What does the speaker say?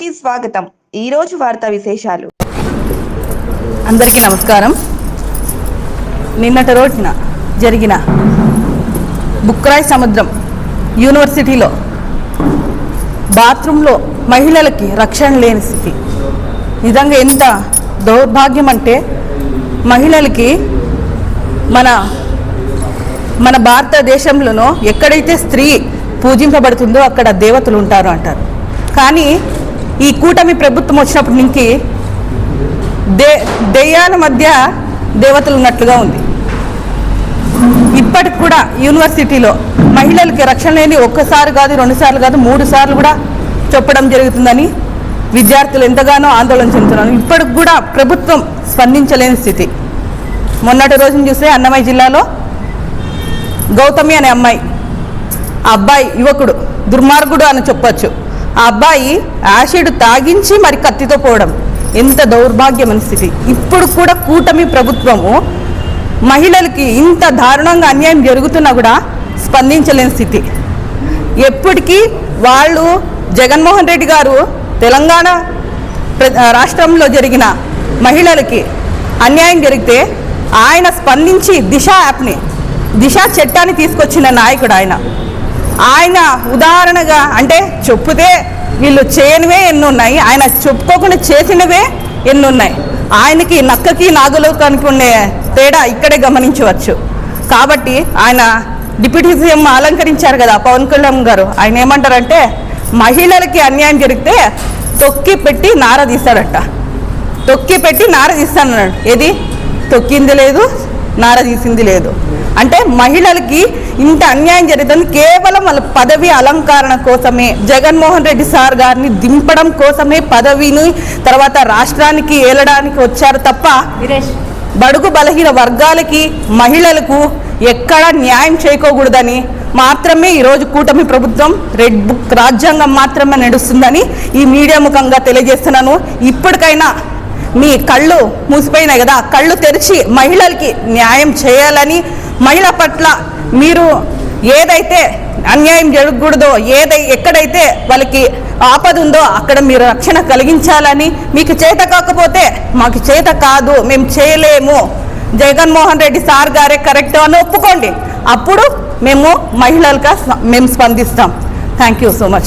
కి స్వాగతం. ఈ రోజు వార్తా విశేషాలు. అందరికీ నమస్కారం. నిన్నటి రోజున జరిగిన బుక్రాయ్ సముద్రం యూనివర్సిటీలో బాత్రూంలో మహిళలకి రక్షణ లేని స్థితి. నిజంగా ఎంత దౌర్భాగ్యం అంటే మహిళలకి మన మన భారతదేశంలోనో ఎక్కడైతే స్త్రీ పూజింపబడుతుందో అక్కడ దేవతలు ఉంటారు అంటారు. కానీ ఈ కూటమి ప్రభుత్వం వచ్చినప్పటి నుంచి దే దెయ్యాల మధ్య దేవతలు ఉన్నట్లుగా ఉంది. ఇప్పటికి కూడా యూనివర్సిటీలో మహిళలకి రక్షణ లేని ఒక్కసారి కాదు రెండు సార్లు కాదు మూడు సార్లు కూడా చెప్పడం జరుగుతుందని విద్యార్థులు ఎంతగానో ఆందోళన చెందుతున్నారు. ఇప్పటికి కూడా ప్రభుత్వం స్పందించలేని స్థితి. మొన్నటి రోజున చూస్తే అన్నమయ్య జిల్లాలో గౌతమి అనే అమ్మాయి ఆ అబ్బాయి యువకుడు దుర్మార్గుడు అని చెప్పొచ్చు. ఆ అబ్బాయి యాసిడ్ తాగించి మరి కత్తితో పోవడం. ఎంత దౌర్భాగ్యమైన స్థితి. ఇప్పుడు కూడా కూటమి ప్రభుత్వము మహిళలకి ఇంత దారుణంగా అన్యాయం జరుగుతున్నా కూడా స్పందించలేని స్థితి. ఎప్పటికీ వాళ్ళు జగన్మోహన్ రెడ్డి గారు తెలంగాణ ప్ర- రాష్ట్రంలో జరిగిన మహిళలకి అన్యాయం జరిగితే ఆయన స్పందించి దిశ యాప్ని దిశ చట్టాన్ని తీసుకొచ్చిన నాయకుడు ఆయన. ఆయన ఉదాహరణగా అంటే చెప్పుతే వీళ్ళు చేయనివే ఎన్నున్నాయి. ఆయన చెప్పుకోకుండా చేసినవే ఎన్నున్నాయి. ఆయనకి నక్కకి నాగలోకానికి ఉండే తేడా ఇక్కడే గమనించవచ్చు. కాబట్టి ఆయన డిప్యూటీ సీఎం అలంకరించారు కదా పవన్ కళ్యాణ్ గారు. ఆయన ఏమంటారంటే మహిళలకి అన్యాయం జరిగితే తొక్కి పెట్టి నార తీస్తాడట. తొక్కి పెట్టి నార తీస్తానన్నాడు. ఏది? తొక్కింది లేదు నార తీసింది లేదు. అంటే మహిళలకి ఇంత అన్యాయం జరుగుతుంది. కేవలం వాళ్ళ పదవి అలంకరణ కోసమే జగన్మోహన్ రెడ్డి సార్ గారిని దింపడం కోసమే పదవిని తర్వాత రాష్ట్రానికి ఏలడానికి వచ్చారు తప్ప బడుగు బలహీన వర్గాలకి మహిళలకు ఎక్కడ న్యాయం చేయకూడదని మాత్రమే ఈరోజు కూటమి ప్రభుత్వం రెడ్ బుక్ రాజ్యాంగం మాత్రమే నడుస్తుందని ఈ మీడియా ముఖంగా తెలియజేస్తున్నాను. ఇప్పటికైనా మీ కళ్ళు మూసిపోయినాయి కదా. కళ్ళు తెరిచి మహిళలకి న్యాయం చేయాలని మహిళ పట్ల మీరు ఏదైతే అన్యాయం జరగకూడదో ఏదై ఎక్కడైతే వాళ్ళకి ఆపద ఉందో అక్కడ మీరు రక్షణ కలిగించాలని మీకు చేత కాకపోతే మాకు చేత కాదు మేము చేయలేము. జగన్మోహన్ రెడ్డి సార్ గారే కరెక్ట్ అని ఒప్పుకోండి. అప్పుడు మేము మహిళలుగా స్ప- మేము స్పందిస్తాం. Thank you so much